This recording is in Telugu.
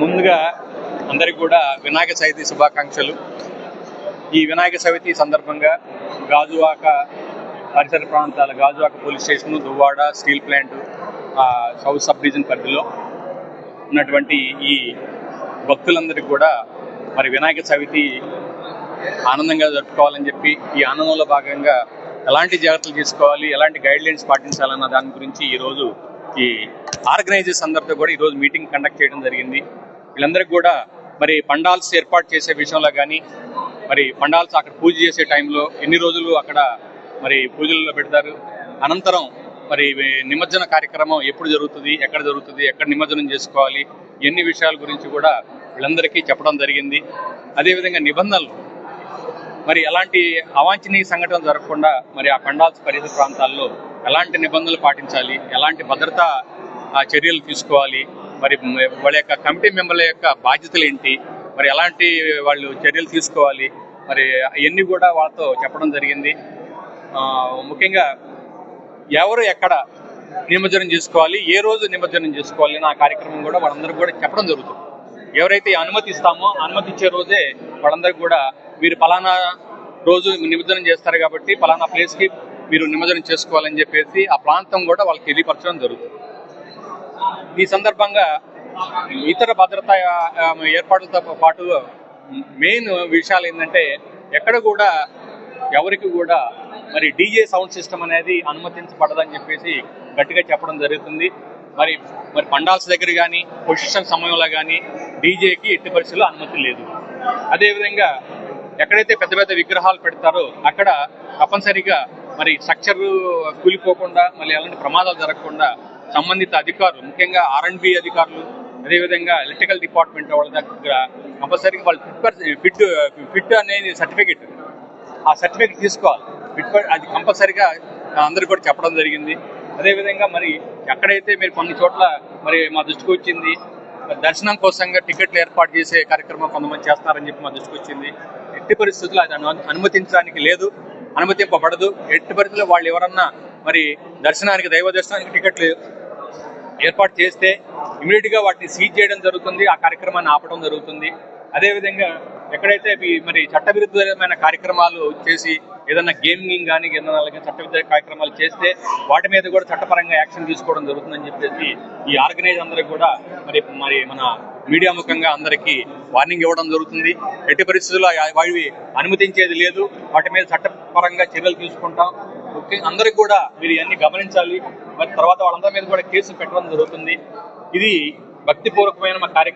ముందుగా అందరికి కూడా వినాయక చవితి శుభాకాంక్షలు. ఈ వినాయక చవితి సందర్భంగా గాజువాక పరిసర ప్రాంతాల Gajuwaka police station Duvvada steel plant south sub division పరిధిలో ఉన్నటువంటి ఈ భక్తులందరికీ కూడా మరి వినాయక చవితి ఆనందంగా జరుపుకోవాలని చెప్పి ఈ ఆనందంలో భాగంగా ఎలాంటి జాగ్రత్తలు తీసుకోవాలి ఎలాంటి గైడ్ లైన్స్ పాటించాలన్న దాని గురించి ఈరోజు ఈ ఆర్గనైజర్స్ అందరితో కూడా ఈరోజు మీటింగ్ కండక్ట్ చేయడం జరిగింది. వీళ్ళందరికీ కూడా మరి పండాల్స్ ఏర్పాటు చేసే విషయంలో కానీ మరి పండాల్స్ అక్కడ పూజ చేసే టైంలో ఎన్ని రోజులు అక్కడ మరి పూజల్లో పెడతారు? అనంతరం మరి నిమజ్జన కార్యక్రమం ఎప్పుడు జరుగుతుంది ఎక్కడ జరుగుతుంది ఎక్కడ నిమజ్జనం చేసుకోవాలి ఎన్ని విషయాల గురించి కూడా వీళ్ళందరికీ చెప్పడం జరిగింది. అదేవిధంగా నిబంధనలు. మరి ఎలాంటి అవాంఛనీయ సంఘటనలు జరగకుండా మరి ఆ పండాల్స్ పరిసర ప్రాంతాల్లో ఎలాంటి నిబంధనలు పాటించాలి? ఎలాంటి భద్రతా ఆ, చర్యలు తీసుకోవాలి? మరి వాళ్ళ యొక్క కమిటీ మెంబర్ల యొక్క బాధ్యతలు ఏంటి? మరి ఎలాంటి వాళ్ళు చర్యలు తీసుకోవాలి? మరి అవన్నీ కూడా వాళ్ళతో చెప్పడం జరిగింది. ముఖ్యంగా ఎవరు ఎక్కడ నిమజ్జనం చేసుకోవాలి? ఏ రోజు నిమజ్జనం చేసుకోవాలి? నా ఆ కార్యక్రమం కూడా వాళ్ళందరికీ కూడా చెప్పడం జరుగుతుంది. ఎవరైతే అనుమతి ఇస్తామో అనుమతి ఇచ్చే రోజే వాళ్ళందరికీ కూడా మీరు ఫలానా రోజు నిమజ్జనం చేస్తారు కాబట్టి ఫలానా ప్లేస్కి మీరు నిమజ్జనం చేసుకోవాలని చెప్పేసి ఆ ప్రాంతం కూడా వాళ్ళకి తెలియపరచడం జరుగుతుంది. ఈ సందర్భంగా ఇతర భద్రతా ఏర్పాట్లతో పాటు మెయిన్ విషయాలు ఏంటంటే ఎక్కడ కూడా ఎవరికి కూడా మరి డీజే సౌండ్ సిస్టమ్ అనేది అనుమతించబడదని చెప్పేసి గట్టిగా చెప్పడం జరుగుతుంది. మరి మరి పండాల్స్ దగ్గర కానీ పొజిషన్ సమయంలో కానీ డీజేకి ఎట్టి పరిస్థితుల్లో అనుమతి లేదు. అదేవిధంగా ఎక్కడైతే పెద్ద పెద్ద విగ్రహాలు పెడతారో అక్కడ తప్పనిసరిగా మరి స్ట్రక్చర్ కూలిపోకుండా మళ్ళీ ఎలాంటి ప్రమాదాలు జరగకుండా సంబంధిత అధికారులు ముఖ్యంగా ఆర్ అండ్ బి అధికారులు అదేవిధంగా ఎలక్ట్రికల్ డిపార్ట్మెంట్ వాళ్ళ దగ్గర కంపల్సరీగా వాళ్ళు ఫిట్ ఫిట్ ఫిట్ అనేది సర్టిఫికెట్ ఆ సర్టిఫికేట్ తీసుకోవాలి. ఫిట్ అది కంపల్సరీగా అందరూ కూడా చెప్పడం జరిగింది. అదేవిధంగా మరి ఎక్కడైతే మీరు కొన్ని చోట్ల మరి మా దృష్టికి వచ్చింది దర్శనం కోసంగా టికెట్లు ఏర్పాటు చేసే కార్యక్రమం కొంతమంది చేస్తారని చెప్పి మా దృష్టికి వచ్చింది. ఎట్టి పరిస్థితుల్లో అది అనుమతించడానికి లేదు. అనుమతింపబడదు. ఎట్టి పరిస్థితుల్లో వాళ్ళు ఎవరన్నా మరి దర్శనానికి దైవ దర్శనానికి టికెట్లు ఏర్పాటు చేస్తే ఇమీడియట్గా వాటిని సీజ్ చేయడం జరుగుతుంది. ఆ కార్యక్రమాన్ని ఆపడం జరుగుతుంది. అదేవిధంగా ఎక్కడైతే మరి చట్టవిరుద్ధమైన కార్యక్రమాలు చేసి ఏదన్నా గేమింగ్ కానీ ఏదన్నా చట్టవిరుద్ధ కార్యక్రమాలు చేస్తే వాటి మీద కూడా చట్టపరంగా యాక్షన్ తీసుకోవడం జరుగుతుందని చెప్పేసి ఈ ఆర్గనైజ్ అందరికి కూడా మరి మరి మన మీడియా ముఖంగా అందరికీ వార్నింగ్ ఇవ్వడం జరుగుతుంది. ఎట్టి పరిస్థితుల్లో వాటివి అనుమతించేది లేదు. వాటి మీద చట్ట పరంగా చర్యలు తీసుకుంటాం. ఓకే? అందరికి కూడా మీరు ఇవన్నీ గమనించాలి. మరి తర్వాత వాళ్ళందరి మీద కూడా కేసులు పెట్టడం జరుగుతుంది. ఇది భక్తిపూర్వకమైన మా కార్యక్రమం.